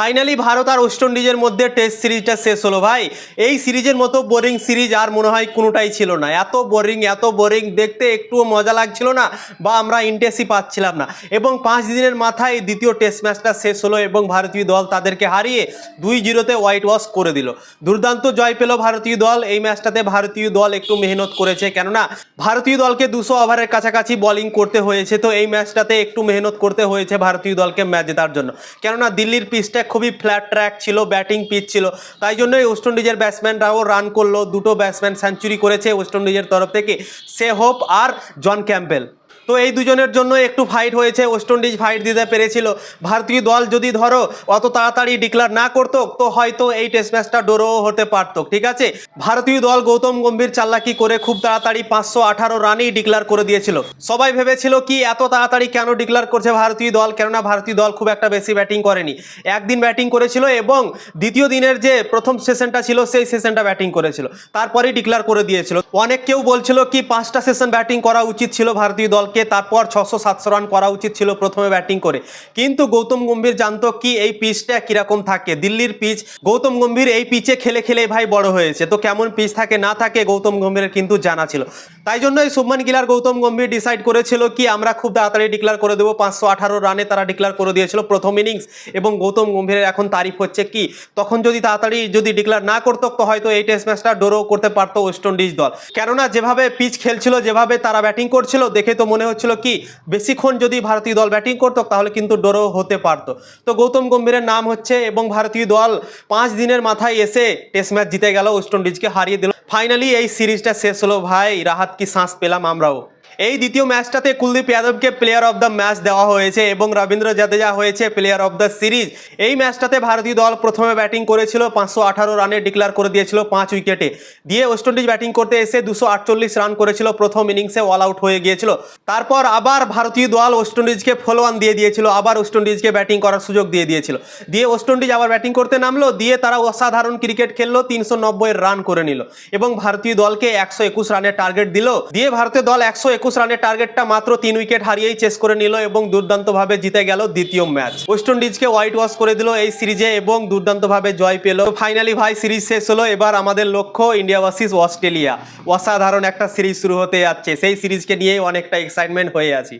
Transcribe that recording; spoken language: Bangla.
ফাইনালি ভারত আর ওয়েস্ট ইন্ডিজের মধ্যে টেস্ট সিরিজটা শেষ হলো ভাই। এই সিরিজের মতো বোরিং সিরিজ আর মনে হয় কোনোটাই ছিল না। এত বোরিং এত বোরিং, দেখতে একটুও মজা লাগছিল না বা আমরা ইন্টারেস্টই পাচ্ছিলাম না। এবং পাঁচ দিনের মাথায় দ্বিতীয় টেস্ট ম্যাচটা শেষ হলো এবং ভারতীয় দল তাদেরকে হারিয়ে দুই জিরোতে হোয়াইট ওয়াশ করে দিল। দুর্দান্ত জয় পেল ভারতীয় দল। এই ম্যাচটাতে ভারতীয় দল একটু মেহনত করেছে। কেননা ভারতীয় দলকে দুশো ওভারের কাছাকাছি বোলিং করতে হয়েছে। তো এই ম্যাচটাতে একটু মেহনত করতে হয়েছে ভারতীয় দলকে ম্যাচ জেতার জন্য। কেননা দিল্লির পিচটা খুবই ফ্ল্যাট ট্র্যাক ছিল ব্যাটিং পিচ ছিল। তাই জন্যই ওয়েস্ট ইন্ডিজের ব্যাটসম্যানরাও রান করল। দুটো ব্যাটসম্যান সেঞ্চুরি করেছে ওয়েস্ট ইন্ডিজের তরফ থেকে। সে হোপ আর জন ক্যাম্পেল তো এই দুজনের জন্য একটু ফাইট হয়েছে ওয়েস্ট ইন্ডিজ ফাইট দিতে পেরেছিল। ভারতীয় দল যদি ধরো, অত তাড়াতাড়ি ডিক্লার না করতো, তো হয়তো এই টেস্ট ম্যাচটা ডোরো হতে পারতো, ঠিক আছে? ভারতীয় দল গৌতম গম্ভীর চাল্লাকি করে খুব তাড়াতাড়ি পাঁচশো আঠারো রানই ডিক্লার করে দিয়েছিল। সবাই ভেবেছিল কি এত তাড়াতাড়ি কেন ডিক্লার করছে ভারতীয় দল? কেননা ভারতীয় দল খুব একটা বেশি ব্যাটিং করেনি। একদিন ব্যাটিং করেছিল এবং দ্বিতীয় দিনের যে প্রথম সেশনটা ছিল, সেই সেশনটা ব্যাটিং করেছিল। তারপরেই ডিক্লার করে দিয়েছিল। অনেক কেউ বলছিল কি পাঁচটা সেশন ব্যাটিং করা উচিত ছিল ভারতীয় দলকে তারপর ছশো সাতশো রান করা উচিত ছিল প্রথমে ব্যাটিং করে। কিন্তু গৌতম গম্ভীর জানতো কি এই পিচটা কীরকম থাকে। দিল্লির পিচ গৌতম গম্ভীর এই পিচে খেলে খেলে ভাই বড় হয়েছে। তো কেমন পিচ থাকে, না থাকে গৌতম গম্ভীরের কিন্তু জানা ছিল। তাই জন্য এই শুভমান গিলার গৌতম গম্ভীর ডিসাইড করেছিল কি আমরা খুব তাড়াতাড়ি ডিক্লার করে দেবো। পাঁচশো আঠারো রানে তারা ডিক্লার করে দিয়েছিল প্রথম ইনিংস এবং গৌতম গম্ভীরের এখন তারিফ হচ্ছে কি, তখন যদি তাড়াতাড়ি যদি ডিক্লার না করতো, তো হয়তো এই টেস্ট ম্যাচটা ড্র করতে পারতো ওয়েস্ট ইন্ডিজ দল। কেননা যেভাবে পিচ খেলছিল, যেভাবে তারা ব্যাটিং করছিল, দেখে তো মনে হচ্ছিল কি, বেশিক্ষণ যদি ভারতীয় দল ব্যাটিং করতো তাহলে কিন্তু ড্র হতে পারত। তো গৌতম গম্ভীরের নাম হচ্ছে এবং ভারতীয় দল পাঁচ দিনের মাথায় এসে টেস্ট ম্যাচ জিতে গেল, ওয়েস্ট ইন্ডিজকে হারিয়ে দিল। ফাইনালি এই সিরিজটা শেষ হলো। ভাই, রাহাত কি শ্বাস পেলাম আমরাও। এই দ্বিতীয় ম্যাচটাতে কুলদীপ যাদবকে প্লেয়ার অফ দ্য ম্যাচ দেওয়া হয়েছে এবং রবীন্দ্র জাদেজা হয়েছে প্লেয়ার অফ দ্য সিরিজ এই ম্যাচটাতে ভারতীয় দল প্রথমে ব্যাটিং করেছিল, পাঁচশো আঠারো রানে ডিক্লার করে দিয়েছিল পাঁচ উইকেটে। দিয়ে ওয়েস্ট ইন্ডিজ ব্যাটিং করতে এসে দুশো আটচল্লিশ রান করেছিল, প্রথম ইনিংসে অল আউট হয়ে গিয়েছিল। তারপর আবার ভারতীয় দল ওয়েস্ট ইন্ডিজকে ফলো অন দিয়ে দিয়েছিল, আবার ওয়েস্ট ইন্ডিজকে ব্যাটিং করার সুযোগ দিয়ে দিয়েছিল। দিয়ে ওয়েস্ট ইন্ডিজ আবার ব্যাটিং করতে নামলো, দিয়ে তারা অসাধারণ ক্রিকেট খেললো, তিনশো নব্বই রান করে নিল এবং ভারতীয় দলকে একশো একুশ রানের টার্গেট দিল। দিয়ে ভারতীয় দল একশো একুশ রানের টার্গেটটা মাত্র তিন উইকেট হারিয়েই চেস করে নিল এবং দুর্দান্তভাবে জিতে গেল দ্বিতীয় ম্যাচ। ওয়েস্ট ইন্ডিজকে হোয়াইট ওয়াশ করে দিল এই সিরিজে এবং দুর্দান্তভাবে জয় পেল। ফাইনালি ভাই, সিরিজ শেষ হলো। এবার আমাদের লক্ষ্য ইন্ডিয়া ভার্সিস অস্ট্রেলিয়া। অসাধারণ একটা সিরিজ শুরু হতে যাচ্ছে। সেই সিরিজকে নিয়েই অনেকটা এক্সাইটমেন্ট হয়ে আছি।